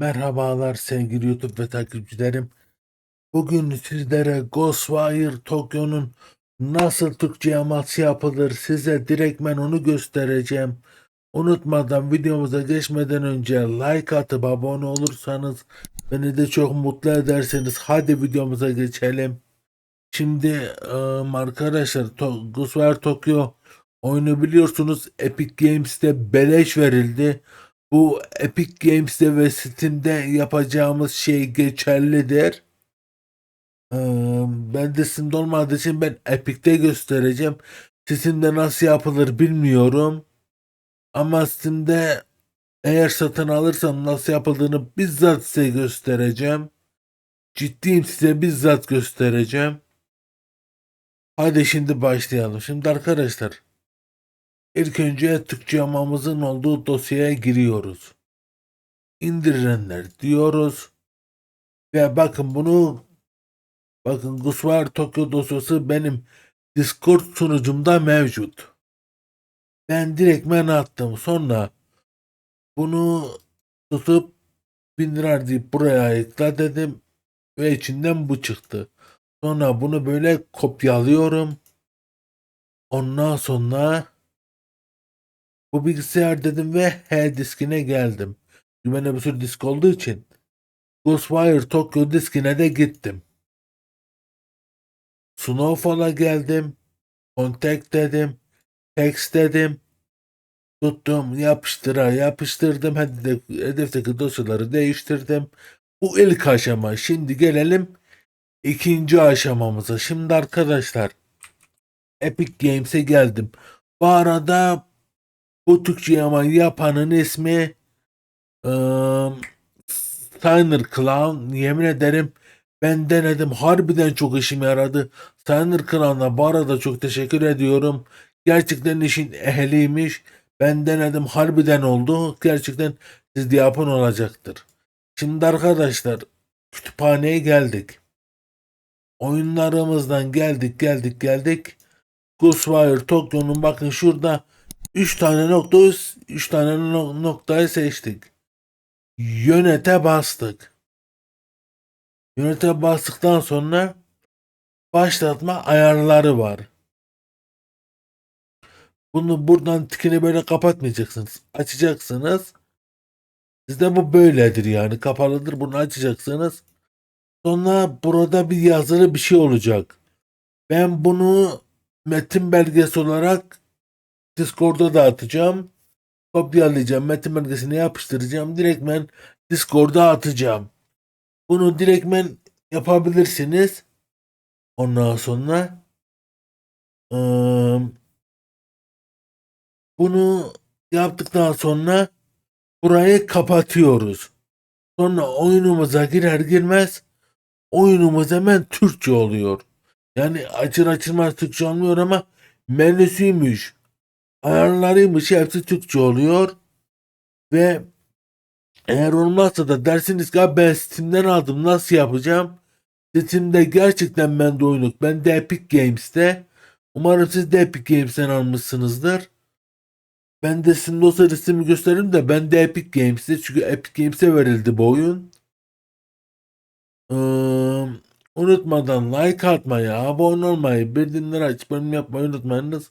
Merhabalar sevgili YouTube ve takipçilerim. Bugün sizlere Ghostwire Tokyo'nun nasıl Türkçe yaması yapılır size direktmen onu göstereceğim. Unutmadan videomuza geçmeden önce like atıp abone olursanız beni de çok mutlu edersiniz. Hadi videomuza geçelim. Şimdi ım, arkadaşlar to Ghostwire Tokyo oyunu biliyorsunuz Epic Games'te beleş verildi. Bu Epic Games'te ve Steam'de yapacağımız şey geçerlidir. Ben de Steam'de olmadığı için ben Epic'te göstereceğim. Steam'de nasıl yapılır bilmiyorum. Ama Steam'de eğer satın alırsam nasıl yapıldığını bizzat size göstereceğim. Ciddiyim size bizzat göstereceğim. Hadi şimdi başlayalım. Şimdi arkadaşlar ilk önce Türkçe yamamızın olduğu dosyaya giriyoruz. İndirilenler diyoruz. Ve bakın bunu bakın Gusvar Tokyo dosyası benim Discord sunucumda mevcut. Ben direktmen attım. Sonra bunu tutup bindirar deyip buraya ayıkla dedim. Ve içinden bu çıktı. Sonra bunu böyle kopyalıyorum. Ondan sonra bu bilgisayar dedim ve H diskine geldim. Bende bir sürü disk olduğu için Ghostwire Tokyo diskine de gittim. Snowfall'a geldim. Contact dedim. Text dedim. Tuttum yapıştıra yapıştırdım. Hedefteki dosyaları değiştirdim. Bu ilk aşama. Şimdi gelelim ikinci aşamamıza. Şimdi arkadaşlar Epic Games'e geldim. Bu arada bu Türkçe yapanın ismi ıı, Steiner Clown. Yemin ederim ben denedim. Harbiden çok işime yaradı. Steiner Clown'a bu arada çok teşekkür ediyorum. Gerçekten işin ehliymiş. Ben denedim. Harbiden oldu. Gerçekten siz yapın olacaktır. Şimdi arkadaşlar kütüphaneye geldik. Oyunlarımızdan geldik geldik geldik. Ghostwire Tokyo'nun bakın şurada 3 tane nokta 3 tane no- noktayı seçtik. Yönete bastık. Yönete bastıktan sonra başlatma ayarları var. Bunu buradan tikini böyle kapatmayacaksınız. Açacaksınız. Sizde bu böyledir yani. Kapalıdır. Bunu açacaksınız. Sonra burada bir yazılı bir şey olacak. Ben bunu metin belgesi olarak Discord'a da atacağım. Kopyalayacağım. Metin belgesini yapıştıracağım. Direktmen Discord'a atacağım. Bunu direktmen yapabilirsiniz. Ondan sonra ıı, bunu yaptıktan sonra burayı kapatıyoruz. Sonra oyunumuza girer girmez oyunumuz hemen Türkçe oluyor. Yani açır açılmaz Türkçe olmuyor ama menüsüymüş, ayarlarıymış hepsi Türkçe oluyor. Ve eğer olmazsa da dersiniz ki "Abi ben Steam'den aldım nasıl yapacağım? Steam'de gerçekten ben de oyunu. Ben de Epic Games'te. Umarım siz de Epic Games'ten almışsınızdır. Ben de sizin dosya listemi gösteririm de ben de Epic Games'te. Çünkü Epic Games'e verildi bu oyun. Ee, unutmadan like atmayı, abone olmayı, bildirimleri açıp yorum yapmayı unutmayınız.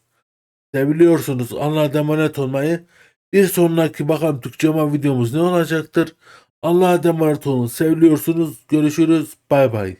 Seviliyorsunuz. Allah'a emanet olmayı. Bir sonraki bakalım Türkçe ama videomuz ne olacaktır? Allah'a emanet olun. Seviliyorsunuz. Görüşürüz. Bay bay.